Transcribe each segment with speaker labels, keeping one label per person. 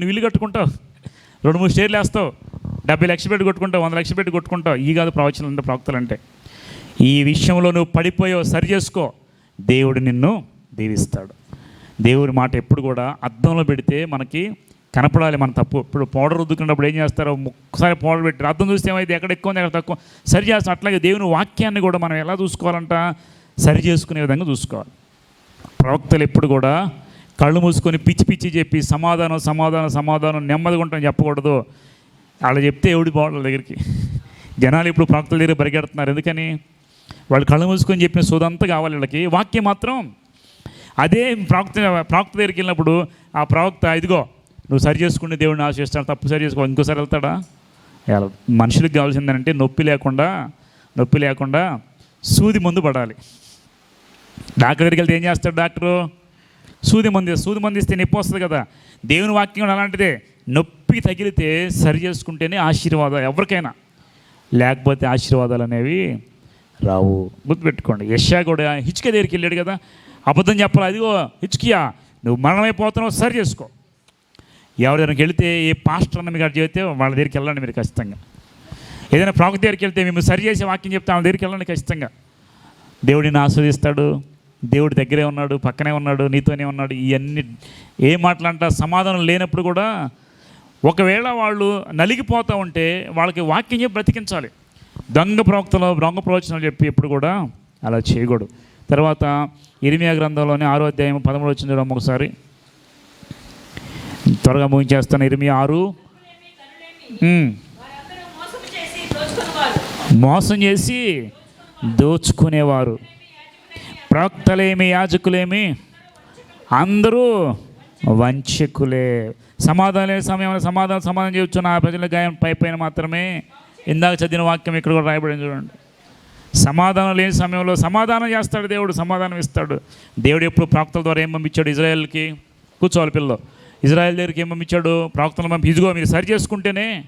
Speaker 1: నువ్వు ఇల్లు కట్టుకుంటావు. రెండు మూడు స్టేర్లు వేస్తావు. డెబ్బై లక్షలు పెట్టి కొట్టుకుంటావు వంద లక్షలు పెట్టి కొట్టుకుంటావు. ఈ కాదు ప్రవచనం అంటే ప్రవక్తలు అంటే ఈ విషయంలో నువ్వు పడిపోయావు సరి చేసుకో. దేవుడు నిన్ను దీవిస్తాడు. దేవుడి మాట ఎప్పుడు కూడా అద్దంలో పెడితే మనకి కనపడాలి మన తప్పు. ఇప్పుడు పౌడర్ రుద్దుకున్నప్పుడు ఏం చేస్తారో ఒక్కసారి పౌడర్ పెట్టి అర్థం చూస్తే ఏమైతే ఎక్కడ ఎక్కువ ఉంది ఎక్కడ తక్కువ సరి చేస్తాం. అట్లాగే దేవుని వాక్యాన్ని కూడా మనం ఎలా చూసుకోవాలంట? సరి చేసుకునే విధంగా చూసుకోవాలి. ప్రవక్తలు ఎప్పుడు కూడా కళ్ళు మూసుకొని పిచ్చి పిచ్చి చెప్పి సమాధానం సమాధానం సమాధానం నెమ్మదిగా ఉంటాం చెప్పకూడదు. అలా చెప్తే ఎవడి పోవాలి దగ్గరికి. జనాలు ఇప్పుడు ప్రాక్తుల దగ్గర పరిగెడుతున్నారు. ఎందుకని? వాళ్ళు కళ్ళు మూసుకొని చెప్పిన సోదంతా కావాలి వీళ్ళకి. వాక్యం మాత్రం అదే ప్రవక్త ప్రవక్త దగ్గరికి వెళ్ళినప్పుడు ఆ ప్రవక్త ఇదిగో నువ్వు సరి చేసుకునే దేవుడిని ఆశిస్తాడు తప్పు సరి చేసుకో. ఇంకోసారి వెళ్తాడా? మనుషులకు కావాల్సిందంటే నొప్పి లేకుండా నొప్పి లేకుండా సూది ముందు పడాలి. డాక్టర్ దగ్గరికి వెళ్తే ఏం చేస్తాడు డాక్టరు? సూది మంది సూది మందిస్తే నొప్పి వస్తుంది కదా. దేవుని వాక్యం అలాంటిదే. నొప్పి తగిలితే సరి చేసుకుంటేనే ఆశీర్వాదం ఎవరికైనా. లేకపోతే ఆశీర్వాదాలు అనేవి రావు. గుర్తుపెట్టుకోండి. యష్యా కూడా హిచ్కే దగ్గరికి వెళ్ళాడు కదా. అబద్ధం చెప్పాలి? అదిగో హిచ్కియా నువ్వు మరణమైపోతున్నావు సరి చేసుకో. ఎవరి వెళితే ఏ పాస్టర్ అన్న మీకు చెబితే వాళ్ళ దగ్గరికి వెళ్ళండి మీరు ఖచ్చితంగా. ఏదైనా ప్రవక్త దగ్గరికి వెళ్తే మేము సరి చేసే వాక్యం చెప్తే వాళ్ళ దగ్గరికి వెళ్ళండి ఖచ్చితంగా. దేవుడిని ఆస్వాదిస్తాడు. దేవుడి దగ్గరే ఉన్నాడు పక్కనే ఉన్నాడు నీతోనే ఉన్నాడు ఇవన్నీ ఏ మాటలంట సమాధానం లేనప్పుడు కూడా ఒకవేళ వాళ్ళు నలిగిపోతూ ఉంటే వాళ్ళకి వాక్యం చెప్పి బ్రతికించాలి. దొంగ ప్రవక్తలు దొంగ ప్రవచనాలు చెప్పి ఎప్పుడు కూడా అలా చేయకూడదు. తర్వాత ఇరిమియా గ్రంథంలోని ఆరో అధ్యాయం పదమూడు వచ్చింది చూడమ్మ ఒకసారి త్వరగా ముగించేస్తాను. ఇరిమియా ఆరు.
Speaker 2: మోసం చేసి దోచుకునేవారు.
Speaker 1: ప్రవక్తలేమి యాజకులేమి? అందరూ వంచకులే. సమాధానం లేని సమయంలో సమాధానం సమాధానం చేయొచ్చు నా ప్రజల గాయం పై పైన మాత్రమే ఇందాక చదివిన వాక్యం ఇక్కడ కూడా రాయబడింది చూడండి. సమాధానం లేని సమయంలో సమాధానం చేస్తాడు దేవుడు సమాధానం ఇస్తాడు. దేవుడు ఎప్పుడు ప్రవక్తల ద్వారా ఏం పంపించాడు ఇజ్రాయెల్కి? కూర్చోవాలి పిల్లలు. ఇజ్రాయెల్ దగ్గరికి ఏం పంపించాడు? ప్రవక్తలు పంపి ఇదిగో మీరు సరి చేసుకుంటేనే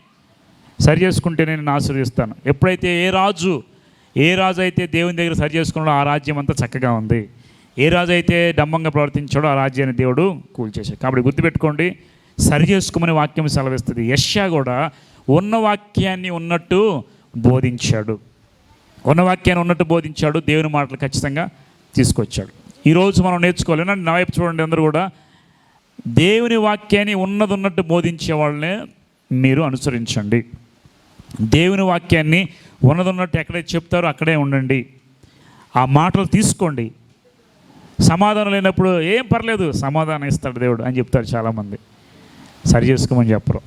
Speaker 1: సరి చేసుకుంటేనే నేను ఆశీర్వదిస్తాను. ఎప్పుడైతే ఏ రాజు ఏ రాజు అయితే దేవుని దగ్గర సరి చేసుకున్నాడో ఆ రాజ్యం అంతా చక్కగా ఉంది. ఏ రాజు అయితే డమ్మంగా ప్రవర్తించాడో ఆ రాజ్యాన్ని దేవుడు కూల్చేశాడు కాబట్టి గుర్తుపెట్టుకోండి సరి చేసుకోమని వాక్యం సెలవిస్తుంది. యష్యా కూడా ఉన్న వాక్యాన్ని ఉన్నట్టు బోధించాడు. ఉన్న వాక్యాన్ని ఉన్నట్టు బోధించాడు దేవుని మాటలు ఖచ్చితంగా తీసుకొచ్చాడు. ఈరోజు మనం నేర్చుకోవాలి. నా వైపు చూడండి అందరూ కూడా. దేవుని వాక్యాన్ని ఉన్నది ఉన్నట్టు బోధించే వాళ్ళనే మీరు అనుసరించండి. దేవుని వాక్యాన్ని ఉన్నదన్నట్టు ఎక్కడైతే చెప్తారో అక్కడే ఉండండి. ఆ మాటలు తీసుకోండి. సమాధానం లేనప్పుడు ఏం పర్లేదు సమాధానం ఇస్తాడు దేవుడు అని చెప్తారు చాలామంది. సరి చేసుకోమని చెప్పరు.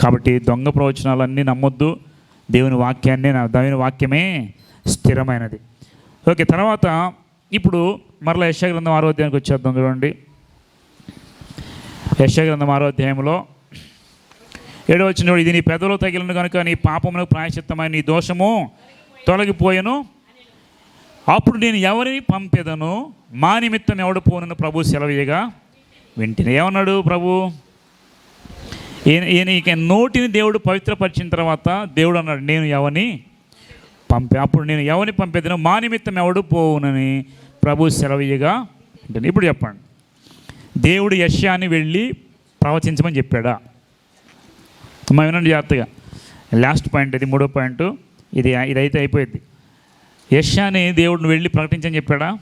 Speaker 1: కాబట్టి దొంగ ప్రవచనాలన్నీ నమ్మొద్దు. దేవుని వాక్యాన్ని నా దేవుని వాక్యమే స్థిరమైనది. ఓకే తర్వాత ఇప్పుడు మరలా యశగ్రంథం ఆరోధ్యానికి వచ్చేద్దాం చూడండి. యశగ్రంథం ఆరోధ్యాయంలో అధ్యాయంలో ఏడో వచ్చిన ఇది నీ పెదలో తగిలిన కనుక నీ పాపమును ప్రాయశ్చిత్తమైన నీ దోషము తొలగిపోయాను. అప్పుడు నేను ఎవరిని పంపెదను? మా నిమిత్తం ఎవడు పోనను ప్రభు సెలవీయగా వింటిని. ఏమన్నాడు ప్రభు? ఈయన ఈయన ఇక నోటిని దేవుడు పవిత్రపరిచిన తర్వాత దేవుడు అన్నాడు నేను ఎవరిని పంపే? అప్పుడు నేను ఎవరిని పంపేదను? మా నిమిత్తం ఎవడు పోవునని ప్రభు సెలవీయగా ఇప్పుడు చెప్పండి. దేవుడు యశ్యాన్ని వెళ్ళి ప్రవచించమని చెప్పాడా? అమ్మా వినండి జాగ్రత్తగా. లాస్ట్ పాయింట్ ఇది మూడో పాయింట్ ఇది ఇదైతే అయిపోయింది. యష్యాని దేవుడిని వెళ్ళి ప్రకటించని చెప్పాడా?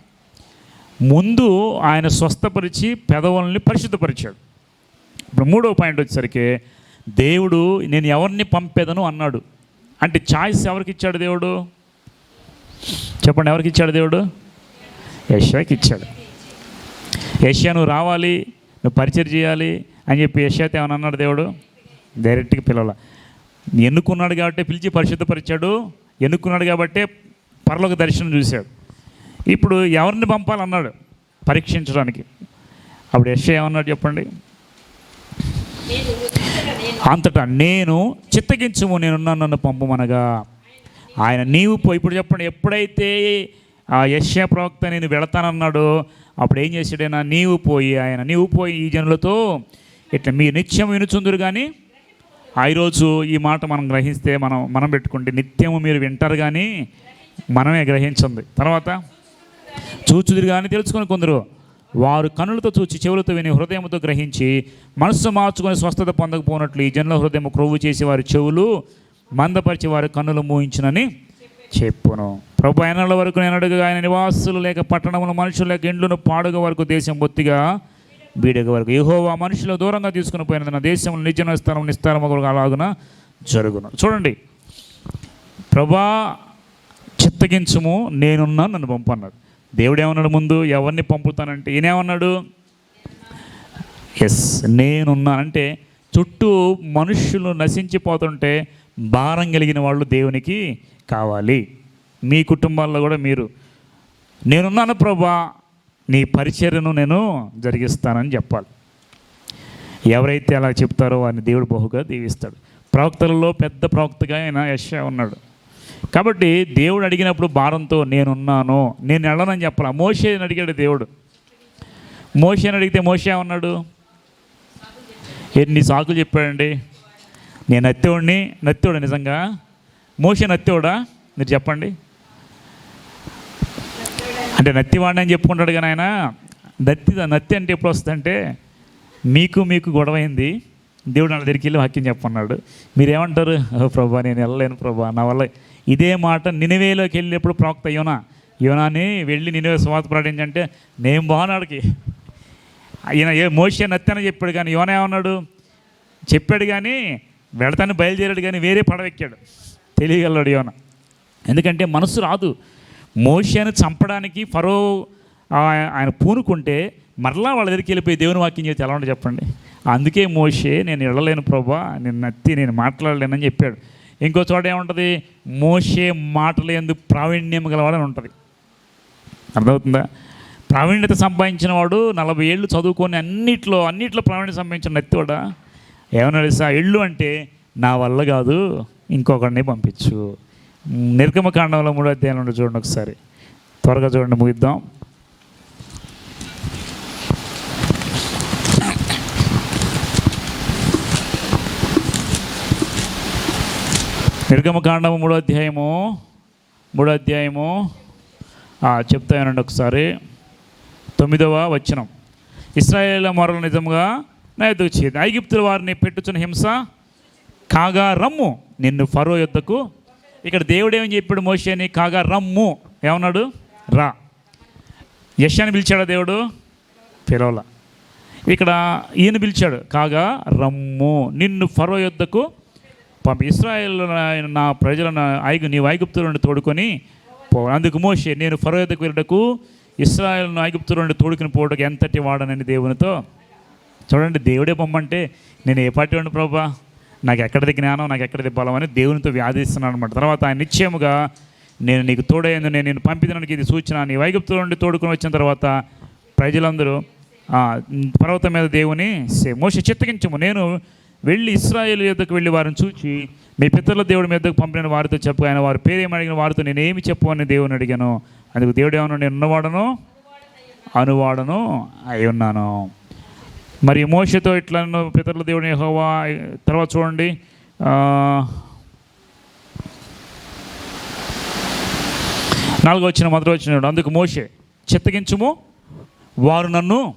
Speaker 1: ముందు ఆయన స్వస్థపరిచి పెదవుల్ని పరిశుద్ధపరిచాడు. ఇప్పుడు మూడో పాయింట్ వచ్చేసరికి దేవుడు నేను ఎవరిని పంపేదను అన్నాడు. అంటే ఛాయిస్ ఎవరికి ఇచ్చాడు దేవుడు? చెప్పండి ఎవరికి ఇచ్చాడు దేవుడు? యష్యాకి ఇచ్చాడు. యష్యా నువ్వు రావాలి నువ్వు పరిచయం చేయాలి అని చెప్పి యష్యాతో ఏమని అన్నాడు దేవుడు? డైరెక్ట్గా పిలవాల. ఎన్నుకున్నాడు కాబట్టి పిలిచి పరిశుద్ధపరిచాడు. ఎన్నుకున్నాడు కాబట్టే పరలోక దర్శనం చూశాడు. ఇప్పుడు ఎవరిని పంపాలన్నాడు? పరీక్షించడానికి. అప్పుడు యశ ఏమన్నాడు చెప్పండి?
Speaker 2: నేను
Speaker 1: అంతటా నేను చిత్తగించుము నేనున్నాను నన్ను పంపమనగా. ఆయన నీవు పోయి ఇప్పుడు చెప్పండి ఎప్పుడైతే ఆ యశ్యా ప్రవక్త నేను వెళతానన్నాడో అప్పుడు ఏం చేశాడైనా నీవు పోయి ఆయన నీవు పోయి ఈ జనులతో ఇట్లా మీరు నిత్యం వినుచుందురు కానీ ఆ ఈరోజు ఈ మాట మనం గ్రహిస్తే మనం మనం పెట్టుకుంటే నిత్యము మీరు వింటారు కానీ మనమే గ్రహించింది తర్వాత చూచుదురు కానీ తెలుసుకొని కొందరు వారు కనులతో చూచి చెవులతో విని హృదయంతో గ్రహించి మనస్సు మార్చుకొని స్వస్థత పొందకపోనట్లు ఈ జనుల హృదయం క్రొవ్వు చేసి వారి చెవులు మందపరిచి వారి కన్నులు మూయించునని చెప్పును. ప్రభు అయినల వరకు నేను అడుగుగా ఆయన నివాసులు లేక పట్టణములు మనుషులు లేక ఇండ్లను పాడుగ వరకు దేశం బొత్తిగా బీడగ వరకు. యహోవా మనుషులు దూరంగా తీసుకుని పోయిన దేశంలో నిజన స్థలం నిస్తారం అలాగున జరుగును. చూడండి. ప్రభా చిత్తగించుము నేనున్నా నన్ను పంపన్నాడు. దేవుడు ఏమన్నాడు ముందు? ఎవరిని పంపుతానంటే ఈయనేమన్నాడు? ఎస్ నేనున్నా. అంటే చుట్టూ మనుషులు నశించిపోతుంటే భారం కలిగిన వాళ్ళు దేవునికి కావాలి. మీ కుటుంబాల్లో కూడా మీరు నేనున్నాను ప్రభా నీ పరిచర్యను నేను జరిగిస్తానని చెప్పాలి. ఎవరైతే అలా చెప్తారో వారిని దేవుడు బహుగా దీవిస్తాడు. ప్రవక్తలలో పెద్ద ప్రవక్తగా ఆయన యశ ఉన్నాడు. కాబట్టి దేవుడు అడిగినప్పుడు భారంతో నేనున్నాను నేను వెళ్ళనని చెప్పాల. మోషేని అడిగాడు దేవుడు. మోషేని అడిగితే మోషే ఉన్నాడు ఎన్ని సాకులు చెప్పాడండి? నేను నత్తేవాడిని నత్తేవాడు నిజంగా? మోషే నత్తేవాడా? మీరు చెప్పండి. అంటే నత్తివాడిని అని చెప్పుకుంటాడు కానీ ఆయన నత్తి నత్తి అంటే ఎప్పుడు వస్తుందంటే మీకు మీకు గొడవైంది. దేవుడు నా దగ్గరికి వెళ్ళి వాక్యం చెప్పన్నాడు మీరేమంటారు? "ఓ ప్రభా నేను వెళ్ళలేను ప్రభా. నా వల్ల ఇదే మాట నినివేలోకి వెళ్ళినప్పుడు ప్రవక్త యోనా యోనాని వెళ్ళి నినివే స్వాత ప్రకటించంటే నేను బాగున్నాడికి ఈయన ఏ మోసే నత్తి అని చెప్పాడు కానీ యోన ఏమన్నాడు? చెప్పాడు కానీ వెళతాను బయలుదేరాడు కానీ వేరే పడవెక్కాడు తెలియగలడు యోన. ఎందుకంటే మనసు రాదు. మోషేను చంపడానికి ఫరో ఆయన పూనుకుంటే మరలా వాళ్ళ దగ్గరికి వెళ్ళిపోయి దేవుని వాక్యం చేసి ఎలా ఉంటే చెప్పండి? అందుకే మోషే నేను వెళ్ళలేను ప్రభా నేను నత్తి నేను మాట్లాడలేనని చెప్పాడు. ఇంకో చోట ఏముంటుంది? మోషే మాటలు ఎందుకు ప్రావీణ్యం గలవాడని ఉంటుంది. అర్థమవుతుందా? ప్రావీణ్యత సంపాదించిన వాడు నలభై ఏళ్ళు చదువుకొని అన్నిట్లో అన్నిట్లో ప్రావీణ్యత సంపాదించిన నత్తివాడా ఏమన్నా తెలుసా? ఇళ్ళు అంటే నా వల్ల కాదు ఇంకొకరిని పంపించు. నిర్గమకాండంలో మూడో అధ్యాయంలో ఉండి చూడండి ఒకసారి. త్వరగా చూడండి ముగిద్దాం. నిర్గమకాండము మూడో అధ్యాయము మూడో అధ్యాయము. చెప్తానండి ఒకసారి. తొమ్మిదవ వచనం. ఇస్రాయేల్ మొరలు నిజంగా నా ఎద్దుకు చేది ఐగిప్తుల వారిని పెట్టుచున్న హింస కాగా రమ్ము. నిన్ను ఫరో యుద్ధకు ఇక్కడ దేవుడు ఏమని చెప్పాడు మోషేని? కాగా రమ్ము. ఏమన్నాడు? రా. యశాన్ని పిలిచాడా దేవుడు? పిలవల. ఇక్కడ ఈయన పిలిచాడు కాగా రమ్ము. నిన్ను ఫరో యుద్ధకు పంపి. ఇస్రాయేల్ నా ప్రజలను ఐగు నీ ఐగుప్తుల నుండి తోడుకొని పో. అందుకు మోషే నేను ఫరో యుద్ధకు వెళ్ళటకు ఇస్రాయల్ను ఐగుప్తుల నుండి తోడుకుని పోవడానికి ఎంతటి వాడనని దేవునితో? చూడండి దేవుడే పొమ్మంటే నేను ఏ పార్టీ వాడిని ప్రభా? నాకు ఎక్కడిది జ్ఞానం నాకు ఎక్కడిది బలం అని దేవునితో వ్యాధిస్తున్నాను అనమాట తర్వాత ఆయన నిశ్చయముగా నేను నీకు తోడైంది నేను నేను పంపించడానికి ఇది సూచన. నీ వైగుప్తుల నుండి తోడుకొని వచ్చిన తర్వాత ప్రజలందరూ పర్వతం మీద దేవుని సే- మోషే చిత్తగించము. నేను వెళ్ళి ఇస్రాయేల్ యొద్దకు వెళ్ళి వారిని చూచి మీ పితరుల దేవుడి మీదకు పంపిన వారితో చెప్పు. ఆయన వారి పేరేమి అడిగిన వారితో నేను ఏమి చెప్పు అని దేవుని అడిగాను. అందుకు దేవుడు ఏమన్నా నేను ఉన్నవాడను అనువాడను అయి ఉన్నాను. మరి మోషతో ఇట్లా పితరుల దేవుని యెహోవా తర్వాత చూడండి నాలుగో వచ్చిన మొదటి వచ్చిన అందుకు మోషే చిత్తగించుము వారు నన్ను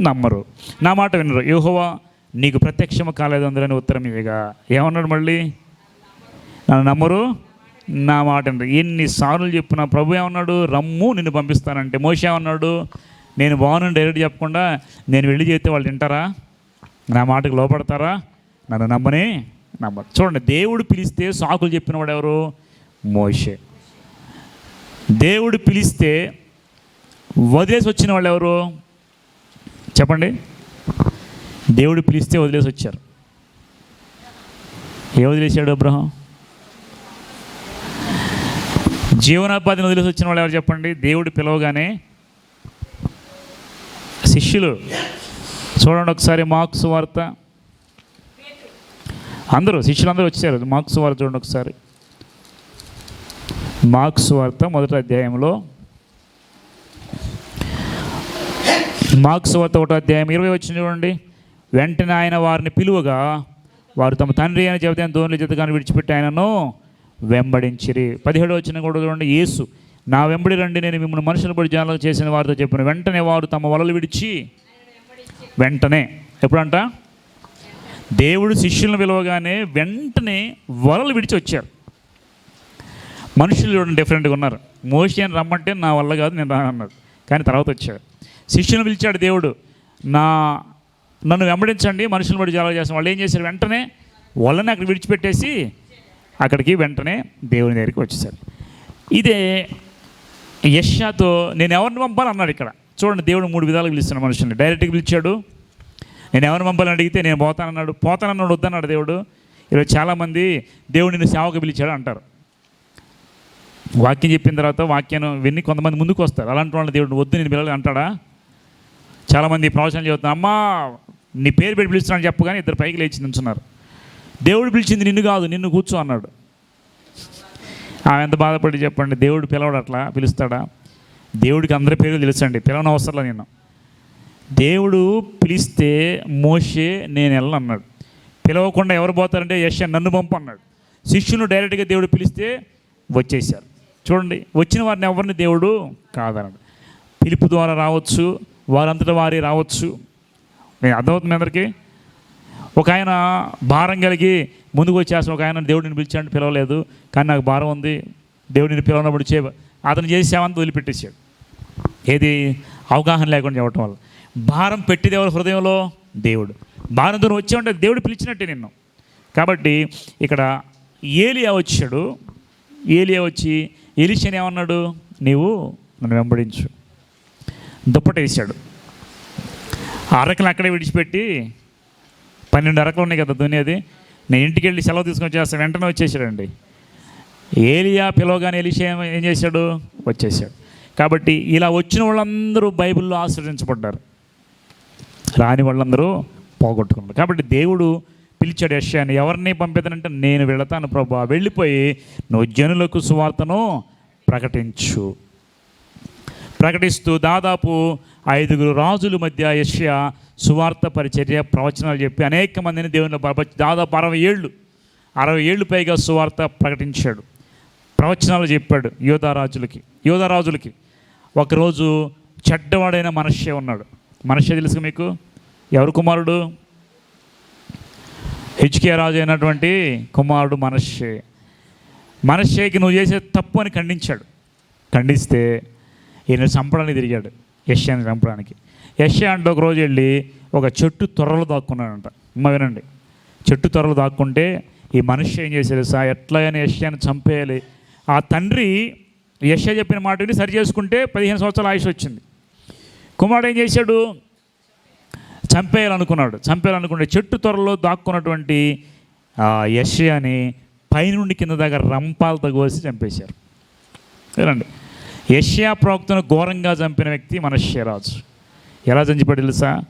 Speaker 1: నమ్మరు. నా మాట వినరు. యూహోవా నీకు ప్రత్యక్షము కాలేదు అందులోని ఉత్తరం ఇదిగా ఏమన్నాడు మళ్ళీ? నన్ను నమ్మరు నా మాట వినరు. ఎన్నిసార్లు చెప్పిన ప్రభు ఏమన్నాడు? రమ్ము నిన్ను పంపిస్తానంటే. మోషే ఏమన్నాడు? నేను బాగున్నాను డైరెక్ట్ చెప్పకుండా నేను వెళ్ళి చేస్తే వాళ్ళు వింటారా నా మాటకు లోపడతారా? నన్ను నమ్మని? నమ్మరు. చూడండి దేవుడు పిలిస్తే సాకులు చెప్పిన వాడు ఎవరు? మోషే. దేవుడు పిలిస్తే వదిలేసి వచ్చిన వాళ్ళు ఎవరు? చెప్పండి. దేవుడు పిలిస్తే వదిలేసి వచ్చారు. ఏ వదిలేశాడు అబ్రహం? జీవనోపాధిని వదిలేసి వచ్చిన వాళ్ళు ఎవరు చెప్పండి? దేవుడు పిలవగానే శిష్యులు. చూడండి ఒకసారి మార్క్స్ వార్త. అందరూ శిష్యులందరూ వచ్చారు. మార్క్స్ వార్త చూడండి ఒకసారి. మార్క్స్ వార్త మొదటి అధ్యాయంలో. మార్క్స్ వార్త ఒకటో అధ్యాయం ఇరవై వచ్చిన చూడండి. వెంటనే ఆయన వారిని పిలువగా వారు తమ తండ్రి అయిన చెబితే దోనుల జత కానీ విడిచిపెట్టి ఆయనను వెంబడించిరి. పదిహేడు వచ్చిన కూడా చూడండి. యేసు నా వెంబడి రండి నేను మిమ్మల్ని మనుషులు పడి జనాలు చేసిన వారితో చెప్పిన వెంటనే వారు తమ వలలు విడిచి వెంటనే. ఎప్పుడంట? దేవుడు శిష్యులను పిలవగానే వెంటనే వలలు విడిచి వచ్చారు. మనుషులు చూడండి డిఫరెంట్గా ఉన్నారు. మోషి అని రమ్మంటే నా వల్ల కాదు నేను రాను కానీ తర్వాత వచ్చాడు శిష్యులను పిలిచాడు దేవుడు నా నన్ను వెంబడించండి మనుషులు బట్టి జాలు చేస్తాను వాళ్ళు ఏం చేశారు? వెంటనే వాళ్ళని అక్కడ విడిచిపెట్టేసి అక్కడికి వెంటనే దేవుని దగ్గరికి వచ్చేసారు. ఇదే యష్యాతో నేను ఎవరిని పంపాలి అన్నాడు ఇక్కడ. చూడండి దేవుడు మూడు విధాలుగా పిలుస్తున్న మనుషుల్ని. డైరెక్ట్గా పిలిచాడు నేను ఎవరిని పంపాలని అడిగితే నేను పోతానన్నాడు. పోతానన్నాడు వద్దన్నాడు దేవుడు. ఈరోజు చాలామంది దేవుడు నిన్ను సేవకు పిలిచాడు అంటారు. వాక్యం చెప్పిన తర్వాత వాక్యాన్ని విని కొంతమంది ముందుకు వస్తారు. అలాంటి వాళ్ళని దేవుడు వద్దు నేను పిల్లలు అంటాడా? చాలామంది ప్రవచనం చెబుతున్నా అమ్మా నీ పేరు పెట్టి పిలుస్తున్నాను చెప్పగానే ఇద్దరు పైకి లేచి నుంచున్నారు దేవుడు పిలిచింది నిన్ను కాదు నిన్ను కూర్చో అన్నాడు. ఆమె ఎంత బాధపడి చెప్పండి దేవుడు పిలవడు అట్లా? పిలుస్తాడా? దేవుడికి అందరి పేరు తెలుసండి. పిలవని అవసరంలా నేను దేవుడు పిలిస్తే మోషే నేను వెళ్ళను అన్నాడు. పిలవకుండా ఎవరు పోతారంటే యశ నన్ను పంపు అన్నాడు డైరెక్ట్గా దేవుడు పిలిస్తే వచ్చేసారు చూడండి వచ్చిన వారిని ఎవరిని దేవుడు కాదన్నాడు. పిలుపు ద్వారా రావచ్చు వారంతటా వారి రావచ్చు. నేను అర్థమవుతుంది అందరికీ? ఒక ఆయన భారం కలిగి ముందుకు వచ్చేసిన ఒక ఆయన దేవుడిని పిలిచాడు పిలవలేదు కానీ నాకు భారం ఉంది దేవుడిని పిలవనప్పుడు చే అతను చేసేవని సేవంతా వదిలిపెట్టేశాడు. ఏది? అవగాహన లేకుండా చెప్పడం వల్ల. భారం పెట్టిది ఎవరు హృదయంలో? దేవుడు. భారం దూరం వచ్చే ఉంటే దేవుడు పిలిచినట్టే నిన్ను. కాబట్టి ఇక్కడ ఏలియా వచ్చాడు. ఏలియా వచ్చి ఎలిషని ఏమన్నాడు? నీవు నన్ను వెంబడించు. దుప్పట వేసాడు అరకలు అక్కడే విడిచిపెట్టి పన్నెండు అరకలు ఉన్నాయి కదా దునియాది నేను ఇంటికి వెళ్ళి సెలవు తీసుకొని వచ్చేస్తాను వెంటనే వచ్చేసాడండి. ఏలియా పిలవగానే ఎలిషా ఏం- చేశాడు? వచ్చేసాడు. కాబట్టి ఇలా వచ్చిన వాళ్ళందరూ బైబిల్లో ఆశ్రయించబడ్డారు. రాని వాళ్ళందరూ పోగొట్టుకున్నారు. కాబట్టి దేవుడు పిలిచాడు యశ్యాని ఎవరిని పంపిదనంటే నేను వెళతాను ప్రభా. వెళ్ళిపోయి నువ్వు జనులకు సువార్తను ప్రకటించు. ప్రకటిస్తూ దాదాపు ఐదుగురు రాజుల మధ్య యష్యా సువార్త పరిచర్య ప్రవచనాలు చెప్పి అనేక మందిని దేవుని బలపరిచి దాదాపు అరవై ఏళ్ళు అరవై ఏళ్ళు పైగా సువార్త ప్రకటించాడు. ప్రవచనాలు చెప్పాడు యోధారాజులకి యోధారాజులకి ఒకరోజు చెడ్డవాడైన మనష్య ఉన్నాడు. మనష్య తెలుసు మీకు? ఎవరు కుమారుడు? హెచ్కే రాజు అయినటువంటి కుమారుడు మనషే మనషేకి నువ్వు చేసే తప్పు అని ఖండించాడు. ఖండిస్తే ఈయన చంపడానికి తిరిగాడు యశ్యాన్ని చంపడానికి. యష్యా అంటే ఒక రోజు వెళ్ళి ఒక చెట్టు త్వరలో దాక్కున్నాడంట. అమ్మ వినండి. చెట్టు త్వరలు దాక్కుంటే ఈ మనిషి ఏం చేశాడు సా ఎట్లయినా యశ్యాన్ని చంపేయాలి. ఆ తండ్రి యష్యా చెప్పిన మాట విని సరి చేసుకుంటే పదిహేను సంవత్సరాల ఆయుష్ వచ్చింది. కుమారుడు ఏం చేశాడు? చంపేయాలనుకున్నాడు. చంపేయాలనుకుంటే చెట్టు త్వరలో దాక్కున్నటువంటి ఆ యష్యాని పైనుండి కింద దగ్గర రంపాలతో కోసి చంపేశారు. ఏనండి యష్యా ప్రవక్తను ఘోరంగా చంపిన వ్యక్తి మనశ్యరాజు ఎలా చంచిపడి తెలుసా?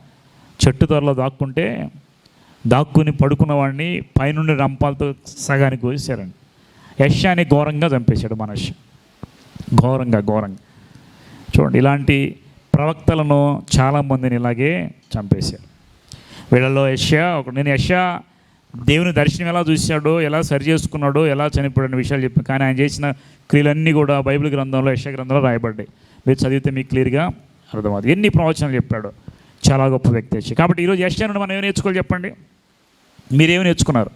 Speaker 1: చెట్టు త్వరలో దాక్కుంటే దాక్కుని పడుకున్న వాడిని పైనుండి రంపాలతో సగానికి కోసారండి యష్యాని ఘోరంగా చంపేశాడు మనష్ ఘోరంగా ఘోరంగా. చూడండి ఇలాంటి ప్రవక్తలను చాలామందిని ఇలాగే చంపేశారు. వీళ్ళలో యష్యా ఒక నేను యష్యా దేవుని దర్శనం ఎలా చూశాడో ఎలా సరి చేసుకున్నాడో ఎలా చనిపోయిన విషయాలు చెప్పాను. కానీ ఆయన చేసిన క్రియలన్నీ కూడా బైబిల్ గ్రంథంలో యష్యా గ్రంథంలో రాయబడ్డాయి. మీరు చదివితే మీకు క్లియర్గా అర్థమవుతుంది. ఎన్ని ప్రవచనాలు చెప్పాడో. చాలా గొప్ప వ్యక్తి వచ్చి. కాబట్టి ఈరోజు యష్యా నుండి మనం ఏం నేర్చుకోవాలి చెప్పండి? మీరేమి నేర్చుకున్నారు?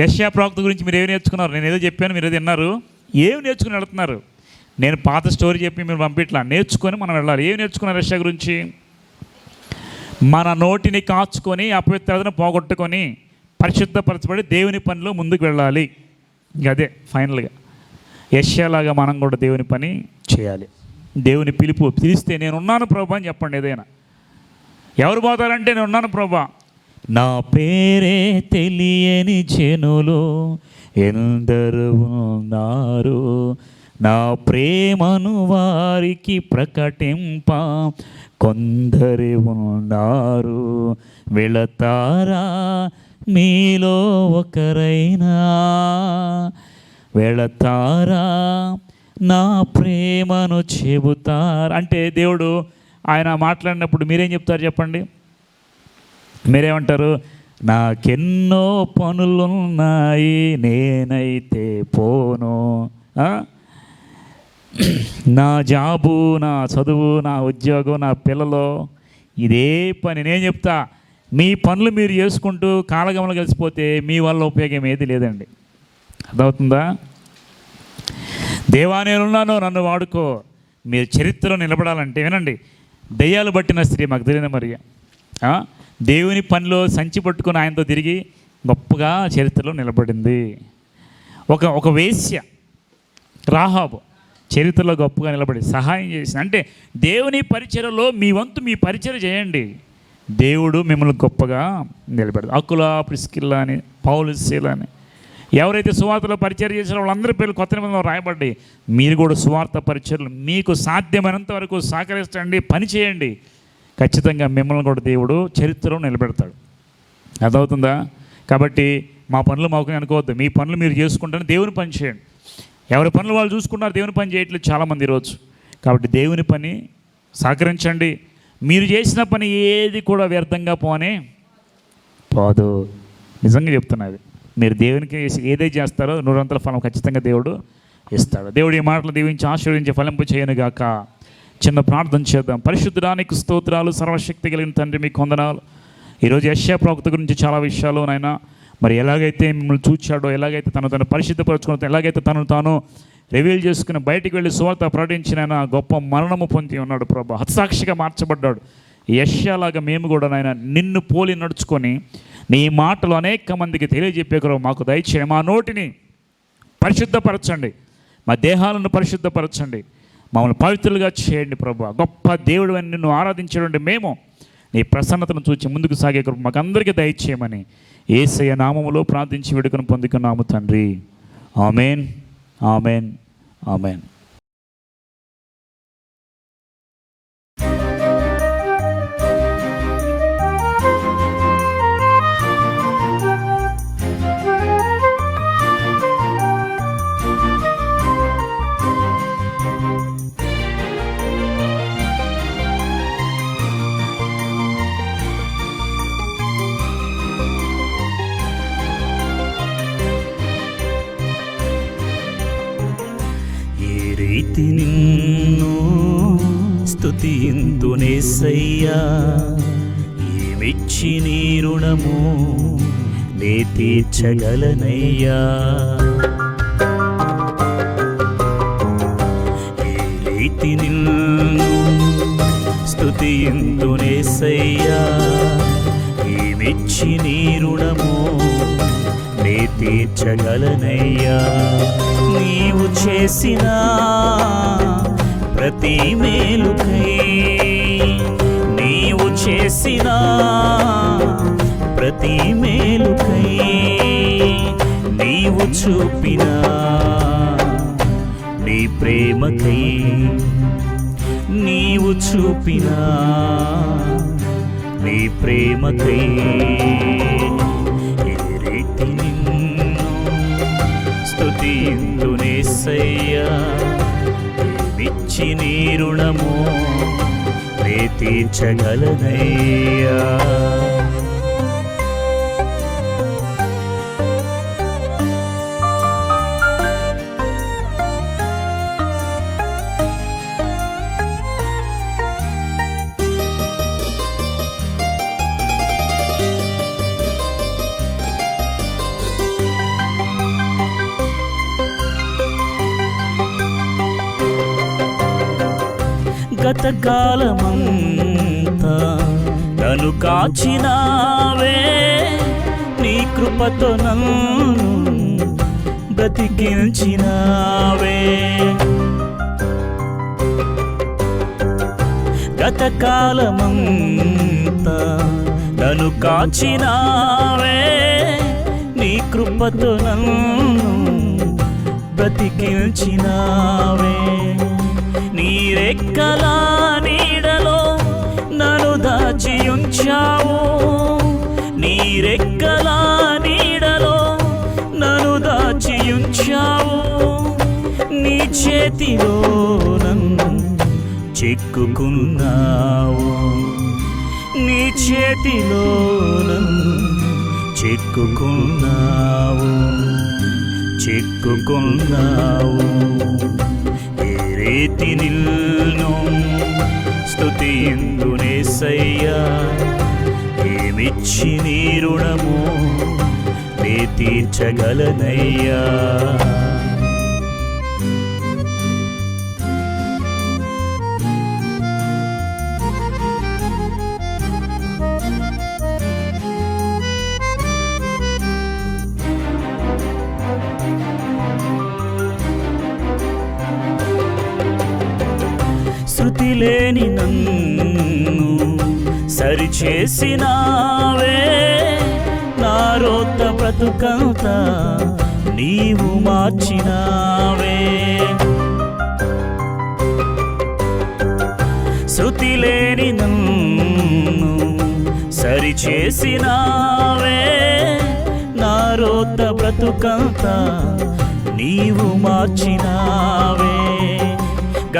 Speaker 1: యష్యా ప్రవక్త గురించి మీరు ఏమి నేర్చుకున్నారు? నేను ఏదో చెప్పాను మీరు ఏదో విన్నారు. ఏమి నేర్చుకుని వెళుతున్నారు? నేను పాత స్టోరీ చెప్పి మీరు పంపిట్లా. నేర్చుకొని మనం వెళ్ళాలి. ఏమి నేర్చుకున్నారు యష్యా గురించి? మన నోటిని కాచుకొని అపవిత్రతను పోగొట్టుకొని పరిశుద్ధపరచబడి దేవుని పనిలో ముందుకు వెళ్ళాలి. అదే ఫైనల్గా. యష్యాలాగా మనం కూడా దేవుని పని చేయాలి. దేవుని పిలుపు పిలిస్తే నేను ఉన్నాను ప్రభా అని చెప్పండి ఏదైనా. ఎవరు పోతారంటే నేను ఉన్నాను ప్రభా నా పేరే తెలియని జనులు ఎందరు ఉన్నారు. నా ప్రేమను వారికి ప్రకటింప కొందరి ఉన్నారు. వెళతారా? మీలో ఒకరైనా. వెళతారా? నా ప్రేమను చెబుతారు? అంటే దేవుడు ఆయన మాట్లాడినప్పుడు మీరేం చెప్తారు చెప్పండి? మీరేమంటారు? నాకెన్నో పనులున్నాయి నేనైతే పోను. నా జాబు నా చదువు నా ఉద్యోగం నా పిల్లలు ఇదే పని. నేను చెప్తా మీ పనులు మీరు చేసుకుంటూ కాలగమలు కలిసిపోతే మీ వల్ల ఉపయోగం ఏది లేదండి. అర్థమవుతుందా? దేవా నేనున్నాను నన్ను వాడుకో. మీరు చరిత్రలో నిలబడాలంటే వినండి. దయ్యాలు పట్టిన స్త్రీ మాకు తెలియదు మరి. దేవుని పనిలో సంచి పట్టుకొని ఆయనతో తిరిగి గొప్పగా చరిత్రలో నిలబడింది. ఒక ఒక వేశ్య రాహాబు చరిత్రలో గొప్పగా నిలబడి సహాయం చేసింది అంటే దేవుని పరిచయలో మీ వంతు మీ పరిచయం చేయండి. దేవుడు మిమ్మల్ని గొప్పగా నిలబెడదు అకుల ప్రిస్కిల్లా అని పౌలుశీల అని. ఎవరైతే సువార్తలో పరిచయం చేసిన వాళ్ళందరి పేర్లు కొత్త నిబంధనలో రాయబడ్డాయి. మీరు కూడా సువార్త పరిచయలు మీకు సాధ్యమైనంత వరకు సహకరించండి పని చేయండి. ఖచ్చితంగా మిమ్మల్ని కూడా దేవుడు చరిత్రలో నిలబెడతాడు. అర్థమవుతుందా? కాబట్టి మా పనులు మాకు అనుకోవద్దు. మీ పనులు మీరు చేసుకుంటాను దేవుని పని చేయండి. ఎవరి పనులు వాళ్ళు చూసుకున్నారు దేవుని పని చేయట్లేదు చాలామంది ఈరోజు. కాబట్టి దేవుని పని సహకరించండి. మీరు చేసిన పని ఏది కూడా వ్యర్థంగా పోనే పోదు. నిజంగా చెప్తున్నది మీరు దేవునికి ఏదైతే చేస్తారో నూరంతల ఫలం ఖచ్చితంగా దేవుడు ఇస్తాడు. దేవుడు ఈ మాటలు దీవించి ఆశీర్వదించి ఫలింపు చేయనుగాక చిన్న ప్రార్థన చేద్దాం. పరిశుద్ధడానికి స్తోత్రాలు సర్వశక్తి కలిగిన తండ్రి మీకు వందనాలు ఈరోజు యశ్యా ప్రవక్త గురించి చాలా విషయాలు నాయన. మరి ఎలాగైతే మిమ్మల్ని చూచాడో ఎలాగైతే తను తను పరిశుద్ధపరచుకున్న ఎలాగైతే తను తాను రివీల్ చేసుకుని బయటికి వెళ్ళి సువార్త ప్రకటించిన గొప్ప మరణము పొంది ఉన్నాడు ప్రభా. హత్సాక్షిగా మార్చబడ్డాడు. యశ్యాలాగా మేము కూడా నాయన నిన్ను పోలి నడుచుకొని నీ మాటలు అనేక మందికి తెలియజెప్పేకరు మాకు దయచే మా నోటిని పరిశుద్ధపరచండి. మా దేహాలను పరిశుద్ధపరచండి. మమ్మల్ని పవిత్రులుగా చేయండి ప్రభు. గొప్ప దేవుడు అని నిన్ను ఆరాధించేటువంటి మేము నీ ప్రసన్నతను చూచి ముందుకు సాగే కృప మాకందరికీ దయచేయమని ఏసయ్య నామములో ప్రార్థించి వేడుకను పొందుకున్నాము తండ్రి. ఆమెన్. ఆమెన్. ఆమెన్.
Speaker 3: ప్రీతి రీతి నిన్ను స్తుతింతునేసయ్యా ఏమిచ్చి నీ రుణము? నే తీర్చగలనయ్యా. ఏ రీతి నిన్ను స్తుతింతునేసయ్యా ఏమిచ్చి నీ రుణము? తీర్చగలనయ్యా. నీవు చేసిన ప్రతి మేలుకై నీవు చేసిన ప్రతి మేలుకై నీవు చూపిన నీ ప్రేమకై నీవు చూపిన నీ ప్రేమకై. ఏమిచ్చి నీ రుణము నే తీర్చగలనయ్యా గత కాలమంతా నన్ను కాచినావే. నీ కృపతో నన్ను బ్రతికించినావే. గత కాలమంతా నన్ను కాచినావే. నీ కృపతో నన్ను బ్రతికించినావే. రెక్కల నీడలో నన్ను దాచి ఉంచావు నీ రెక్కల నీడలో నన్ను దాచి ఉంచావు నీ చేతిలో నన్ను చిక్కుకున్నావు. నీ చేతిలో నన్ను చిక్కుకున్నావు. చిక్కుకున్నావు. ఏ రీతి నిన్ను స్తుతిందునేసయ్యా ఏమిచ్చి నీ రుణము? నే తీర్చగలనయ్యా. లేని నన్ను సరిచేసినావే. నారోత బ్రతుకంత నీవు మార్చినావే. శృతి లేని నన్ను సరిచేసినావే. నారోత బ్రతుకంత నీవు మార్చినావే.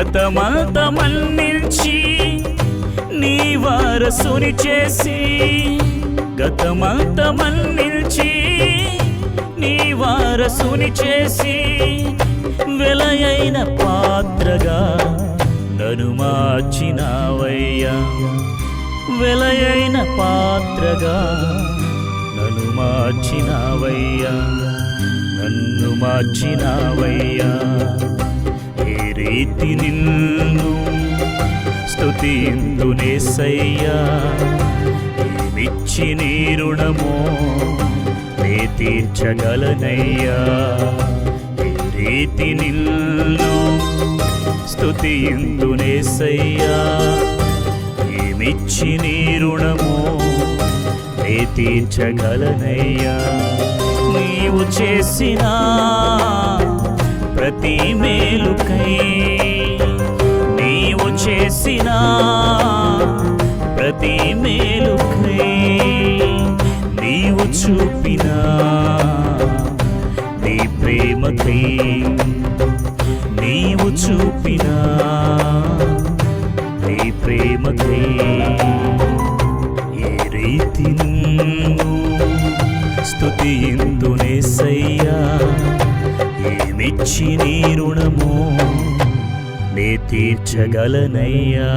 Speaker 3: గతమంత నీ వారసుని చేసి గతమంత నీ వారసుని చేసి వెలయైన పాత్రగా నను మార్చినావయ్యా. వెలయైన పాత్రగా నన్ను మార్చినావయ్యా. నన్ను మార్చినావయ్యా. ఏ రీతి నిన్ను స్తుతిందునేసయ్యా ఏమిచ్చి నీ రుణమో నే తీర్చగలనయ్యా. ఏ రీతి నిన్ను స్తుతిందునేసయ్యా ఏమిచ్చి నీ రుణమో నే తీర్చగలనయ్యా. నీవు చేసిన ప్రతి మేలుకై నీవు చేసిన ప్రతి మేలుకై నీవు చూపిన నీ ప్రేమకై నీవు చూపిన నీ ప్రేమకై ఏ రీతి నిన్ను స్తుతిందునేసయ్యా ఏమిచ్చి నీ రుణము నే నే తీర్చగలనయ్యా.